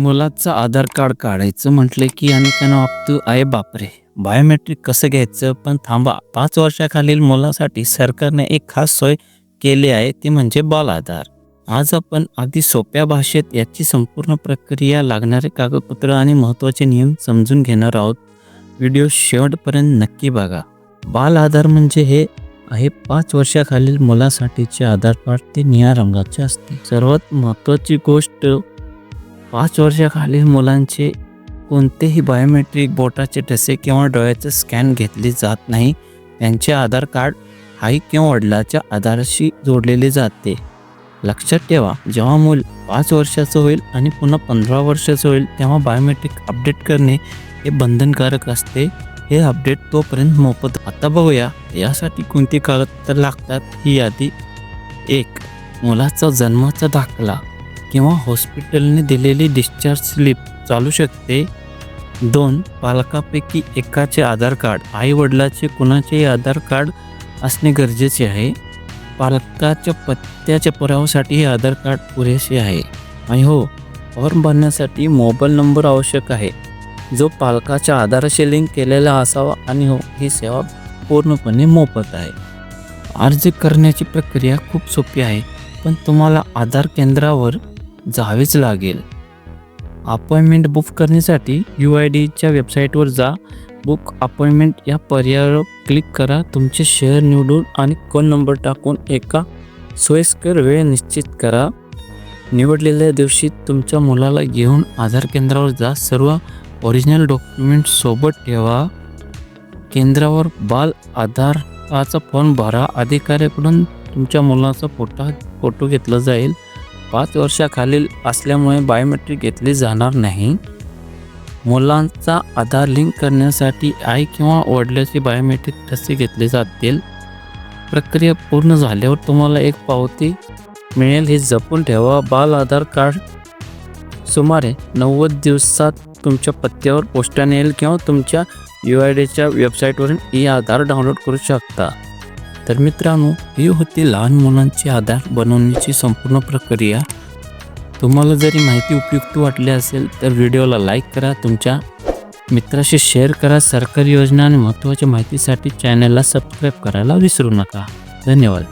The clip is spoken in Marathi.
मुलाचं आधार कार्ड काढायचं म्हटलं की अनेकांना वागतो आहे बापरे. बायोमेट्रिक कसं घ्यायचं? पण थांबा. पाच वर्षाखालील मुलासाठी सरकारने एक खास सोय केली आहे. ती म्हणजे बाल आधार. आज आपण अगदी सोप्या भाषेत याची संपूर्ण प्रक्रिया लागणारे कागदपत्र आणि महत्त्वाचे नियम समजून घेणार आहोत. व्हिडिओ शेवटपर्यंत नक्की बघा. बाल आधार म्हणजे हे आहे पाच वर्षाखालील मुलासाठीचे आधार कार्ड. ते निळ्या रंगाचे असते. सर्वात महत्त्वाची गोष्ट पाच वर्षाखालील मुलांचे कोणतेही बायोमेट्रिक बोटाचे ठसे किंवा डोळ्याचे स्कॅन घेतले जात नाही. त्यांचे आधार कार्ड आई किंवा वडिलाच्या आधाराशी जोडलेले जाते. लक्षात ठेवा जेव्हा मूल पाच वर्षाचं होईल आणि पुन्हा पंधरा वर्षाचं होईल तेव्हा बायोमेट्रिक अपडेट करणे हे बंधनकारक असते. हे अपडेट तोपर्यंत मोफत. आता बघूया यासाठी कोणती कागदपत्र लागतात? ही यादी एक. मुलाचा जन्माचा दाखला. किंवा हॉस्पिटलने दिलेली डिस्चार्ज स्लिप चालू शकते. दोन पालकापैकी एकाचे आधार कार्ड आई वडिलाचे कुणाचेही आधार कार्ड असणे गरजेचे आहे. पालकाच्या पत्त्याच्या पुराव्यासाठी हे आधार कार्ड पुरेसे आहे. आणि हो फॉर्म भरण्यासाठी मोबाईल नंबर आवश्यक आहे. जो पालकाच्या आधाराशी लिंक केलेला असावा आणि हो ही सेवा पूर्णपणे मोफत आहे. अर्ज करण्याची प्रक्रिया खूप सोपी आहे पण तुम्हाला आधार केंद्रावर जावेच लागेल. अपॉइंटमेंट बुक करण्यासाठी यू आय डीच्या वेबसाईटवर जा. बुक अपॉइंटमेंट या पर्यायावर क्लिक करा. तुमचे शहर निवडून आणि कोण नंबर टाकून एका सोयीस्कर वेळ निश्चित करा. निवडलेल्या दिवशी तुमच्या मुलाला घेऊन आधार केंद्रावर जा. सर्व ओरिजिनल डॉक्युमेंट सोबत ठेवा. केंद्रावर बाल आधाराचा फॉर्म भरा. अधिकाऱ्याकडून तुमच्या मुलाचा फोटा फोटो घेतला जाईल. पाच वर्षाखालील असल्यामुळे बायोमेट्रिक घेतली जाणार नाही. मुलांचा आधार लिंक करण्यासाठी आई किंवा वडिलाचे बायोमेट्रिक ठसे घेतले जातील. प्रक्रिया पूर्ण झाल्यावर तुम्हाला एक पावती मिळेल. हे जपून ठेवा. बाल आधार कार्ड सुमारे नव्वद दिवसात तुमच्या पत्त्यावर पोस्टाने येईल किंवा तुमच्या यू आय डीच्या वेबसाईटवरून ई आधार डाउनलोड करू शकता. तर मित्रांनो ही होती लहान मुलांची आधार बनवण्याची संपूर्ण प्रक्रिया. तुम्हाला जरी माहिती उपयुक्त वाटली असेल तर व्हिडिओला लाईक करा तुमच्या मित्राशी शेअर करा. सरकारी योजना आणि महत्त्वाच्या माहितीसाठी चॅनलला सबस्क्राईब करायला विसरू नका. धन्यवाद.